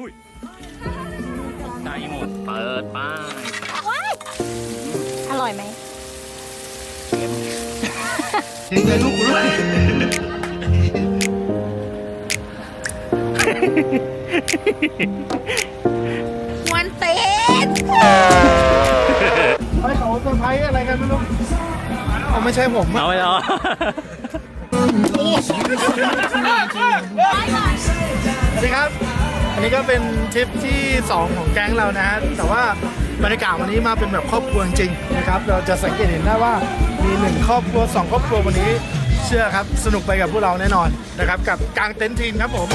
อุ้ยใจหมด เปิดป้ายอร่อยไหมเห็นใจลูกกูด้วยควนเต้นไอ้เขาเซอร์ไพรส์อะไรกันไม่รู้เอาไม่ใช่ผมอะเอาไปเอาสวัสดีครับ อันนี้ก็เป็นทริปที่ 2 ของแก๊งเรานะฮะแต่ว่าบรรยากาศวันนี้มาเป็นแบบครอบครัวจริงนะครับ เราจะสังเกตเห็นได้ว่ามีหนึ่งครอบครัวสองครอบครัววันนี้เชื่อครับ สนุกไปกับพวกเราแน่นอนนะครับ กับกางเต็นท์ทีมครับผม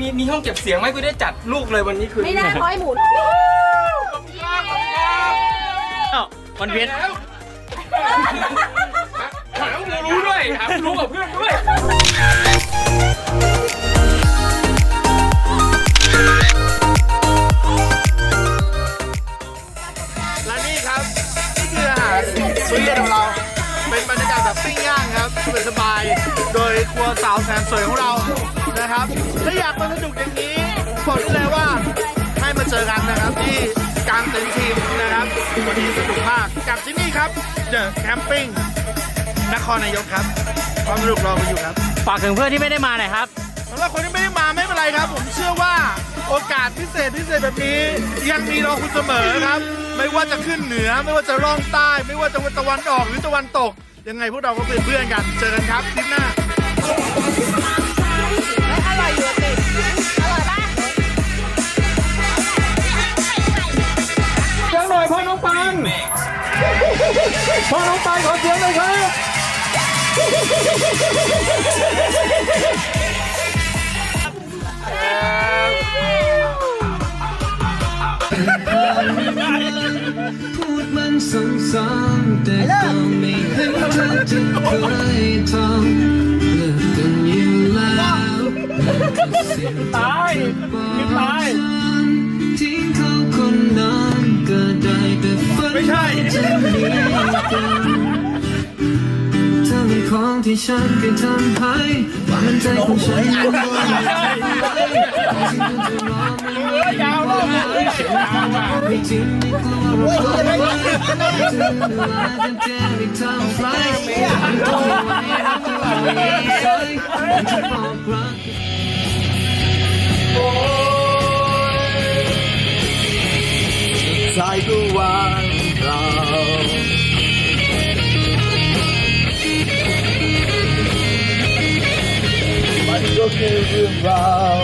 มีอ่ามีมีห้องเก็บเสียงไหมกูได้จัดลูกเลยวันนี้คือไม่น่าร้อยหมุนเอ้าวันเพียรแล้วถามกูรู้ด้วยถามกูรู้กับเพื่อนด้วยและนี่ครับนี่คืออาหารมื้อเย็นของเรา เป็นบรรยากาศแบบปิ้งย่างครับสบายๆโดยครัวสาวแสนสวยของเรา นะครับ ถ้าอยากมาสนุกอย่างนี้บอกได้เลยว่าให้มาเจอกันนะครับที่กลางเต็นท์ทีมนะครับวันนี้สนุกมากกับที่นี่ครับเดอะแคมปิ้งนครนายกครับความสนุกรอคุณอยู่ครับฝากถึงเพื่อนที่ไม่ได้มาหน่อยครับสำหรับคนที่ไม่ได้มาไม่เป็นไรครับ ผมเชื่อว่าโอกาสพิเศษพิเศษแบบนี้ยังมีรอคุณเสมอครับ ไม่ว่าจะขึ้นเหนือ ไม่ว่าจะร่องใต้ ไม่ว่าจะตะวันออกหรือตะวันตก ยังไงพวกเราก็เป็นเพื่อนกัน เจอกันครับคลิปหน้า พ่อน้องปัง พ่อน้องปังขอเสียงหน่อยครับ พูดมันซ้ำๆแต่ก็ไม่เห็นเธอจะเคยทำเลิกกันอยู่แล้วนั่นคือสิ่งที่เธอ ใช่จะมีกันเธอเป็นของที่ฉันเคยทำให้ความมั่นใจของฉันมันก็ไม่ได้สิ่งที่เธอรอไม่ได้ยาวเลยไม่จริงไม่กลัวเราฝันไว้เหนื่อกันแค่ไม่ทำไรมันต้องไว้รับตัวเองใช่จะบอกรักสายก็วา งเปล่ามันก็คือเรื่องราว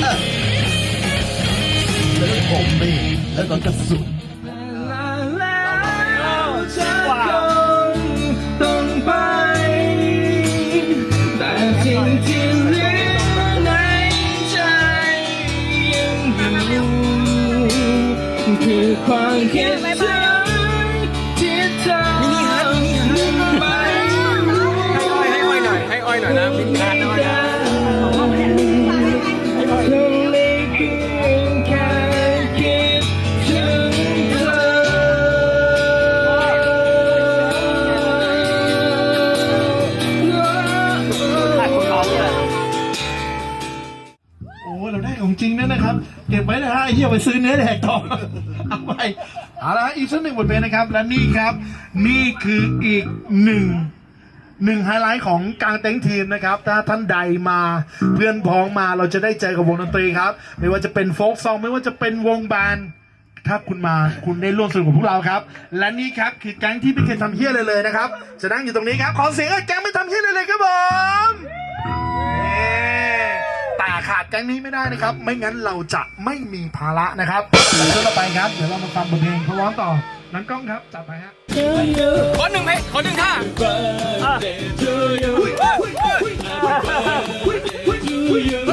แล้ว ไปซื้อเนื้อแดกต่อเอาไปเอาละฮะอีกสักหนึ่งบทเพลงนะครับ และนี่ครับ นี่คืออีกหนึ่งหนึ่งไฮไลท์ของกลางเต็งทีมนะครับ ถ้าท่านใดมาเพื่อนพ้องมาเราจะได้เจอกับวงดนตรีครับ ไม่ว่าจะเป็นโฟกซองไม่ว่าจะเป็นวงแบนด์ถ้าคุณมาคุณได้ร่วมสนุกกับพวกเราครับ และนี่ครับคือแก๊งที่ไม่เคยทำเฮี้ยเลยเลยนะครับ จะนั่งอยู่ตรงนี้ครับ ขอเสียงให้แก๊งไม่ทำเฮี้ยเลยเลยครับผม แต่ขาดแก๊งนี้ไม่ได้นะครับ ไม่งั้นเราจะไม่มีภาระนะครับเดี๋ยวต่อไปครับ เดี๋ยวเรามาฟังบทเพลงพร้อมต่อนังกล้องครับจัดไปฮะ ขอหนึ่งเพลงขอหนึ่งท่า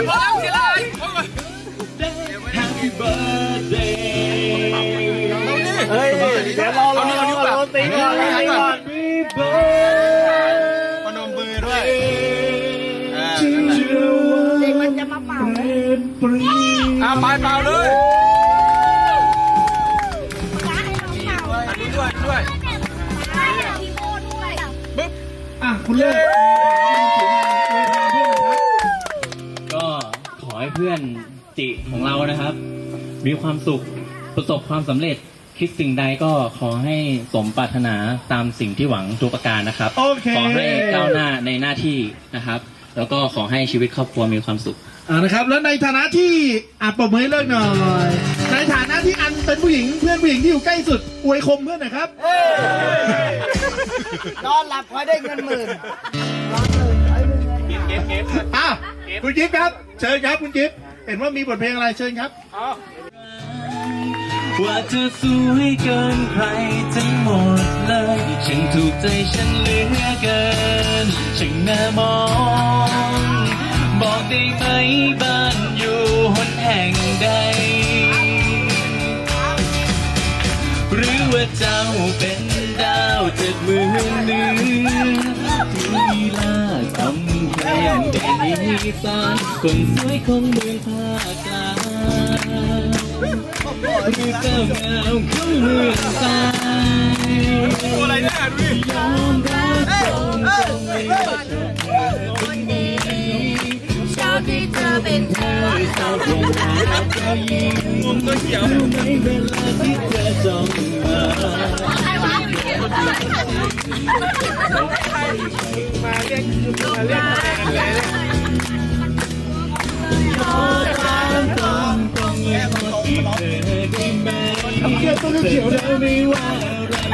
พอแล้วเสียละเฮ้ยเดี๋ยวรอเอานิ้วเอานิ้วแบบตีก่อนตีก่อน อ่าปลายเปล่าเลยร้านให้น้องเป่าอันนี้ด้วยด้วยได้พี่โมด้วยปึ๊บอะคุณเลิกก็ขอให้เพื่อนจิของเรานะครับ มีความสุขประสบความสำเร็จคิดสิ่งใดก็ขอให้สมปรารถนาตามสิ่งที่หวังทุกประการนะครับโอเคขอให้ก้าวหน้าในหน้าที่นะครับ แล้วก็ขอให้ชีวิตครอบครัวมีความสุขอ่านะครับ แล้วในฐานะที่อะปรบมือให้เลิกหน่อย ในฐานะที่อันเป็นผู้หญิงเพื่อนผู้หญิงที่อยู่ใกล้สุดอวยคมเพื่อนหน่อยครับ นอนหลับคอยได้เงินหมื่นอะคุณจิ๊บครับ เชิญครับคุณจิ๊บเห็นว่ามีบทเพลงอะไรเชิญครับ ว่าเธอสวยเกินใครทั้งหมดเลยฉันถูกใจฉันเหลือเกินช่างน่ามอง บอกได้ไหมบ้านอยู่หนแห่งใด หรือว่าเจ้าเป็นดาวเจ็ดมื่นเหนือลีลาคำแพงแดนอีสานคนสวยของเมืองภาคกลาง หรือเจ้างามของเมืองใต้ตัวอะไรเนี่ยดูดิยอมรับตรงตรงไม่ว่าเธอคนดีชอบที่เธอเป็นเธอเจ้าคงหาเจ้ายิ้มมุมตัวเขียวในเว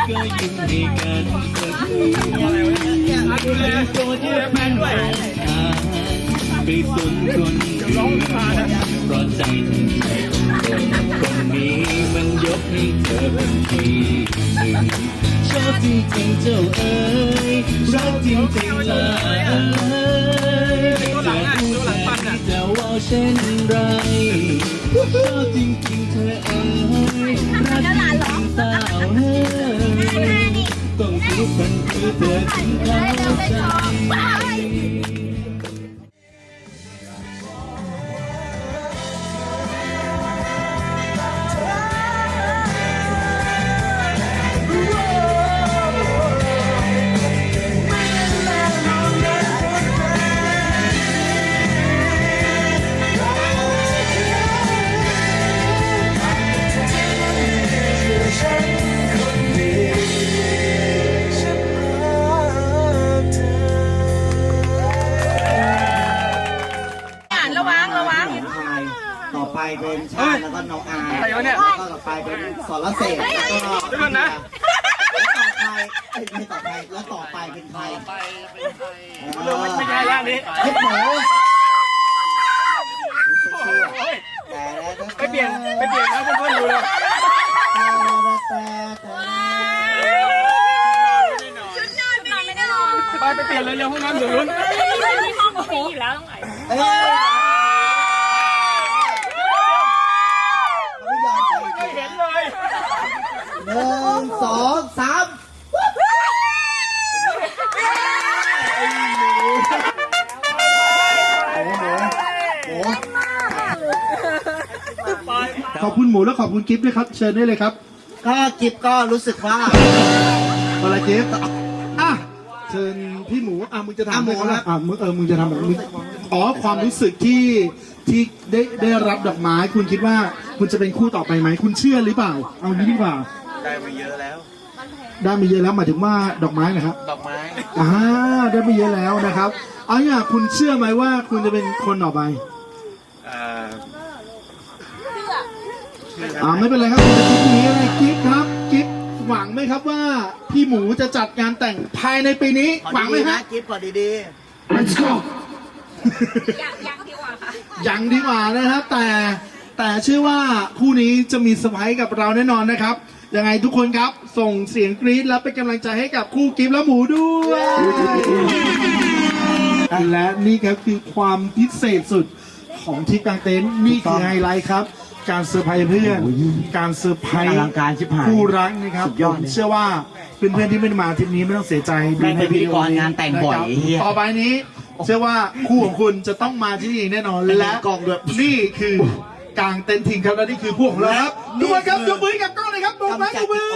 ก็ยิ้มให้กันสักทีดูแลตัวที่เป็นแฟนไปสนคนอื่นเพราะใจทั้งใจของคนคนนี้มันยกให้เธอเป็นทีหนึ่งชอบจริงๆเจ้าเอ๋ยรักจริงๆเธอเอ๋ยตัวหลังอะตัวหลังปันอะจะว่าเช่นไรชอบจริงๆ กคนคื เอ้ยไม่ต่อไปแล้วต่อไปเป็นใครไปเป็นใครไม่ใช่ย่านนี้เฮ็ดหมูไปเปลี่ยนไปเปลี่ยนนะเพื่อนๆดูเลยชุดนอนไม่ได้นอนไปไปเปลี่ยนเลยเร็วห้องน้ำเดี๋ยวลุ้นที่ห้องมีอยู่แล้วต้องไหน ขอบคุณหมูและขอบคุณกิฟต์ด้วยครับ เชิญได้เลยครับก็กิฟก็รู้สึกว่าอะไรกิฟต์อะเชิญพี่หมูอะมึงจะทำอะหมูอะไรนะ อะมึงเออมึงจะทำแบบมึงอ๋อความรู้สึกที่ที่ได้ได้รับดอกไม้ คุณคิดว่าคุณจะเป็นคู่ต่อไปไหมคุณเชื่อหรือเปล่า เอางี้ดีกว่า ได้ไปเยอะแล้ว ได้มาเยอะแล้วหมายถึงว่าดอกไม้นะครับ ดอกไม้อ่าได้มาเยอะแล้วนะครับ เอาอย่างคุณเชื่อไหมว่าคุณจะเป็นคนต่อไป อ่า อ่าไม่เป็นไรครับคุณจะคิดอย่างนี้อะไรกิฟครับกิฟหวังไหมครับว่าพี่หมูจะจัดงานแต่งภายในปีนี้ ขอหวังไหมดีๆคนะรับกิฟต์ขอดี Let's go อยากอยากดีกว่าค่ะ ยังดีกว่านะครับ แต่แต่เชื่อว่าคู่นี้จะมีเซอร์ไพรส์กับเราแน่นอนนะครับ ยังไงทุกคนครับส่งเสียงกรี๊ดและเป็นกำลังใจให้กับคู่กิฟและหมูด้วยและนี่ครับคือความพิเศษสุดของทริปกลางเต็นท์นี่คือไฮไลท์ครับ การเซอร์ไพรส์เพื่อน การเซอร์ไพรๆอส์ลังการชิบหายคู่รักนะครับสุดยอดผมเลยเชื่อว่าเพื่อนๆที่ไม่ได้มาทริปนี้ไม่ต้องเสียใจแม่งเป็นพิธีกรงานแต่งบ่อยะครับไอ้เหี้ย ต่อไปนี้ เชื่อว่าคู่ของคุณจะต้องมาที่นี่แน่นอนและกองด้วยนี่คือกลางเต็นท์ทิ้งครับและนี่คือพวกของเราครับทุกคนครับยกมือให้กับกล้องเลยครับโบกไม้โบกมือ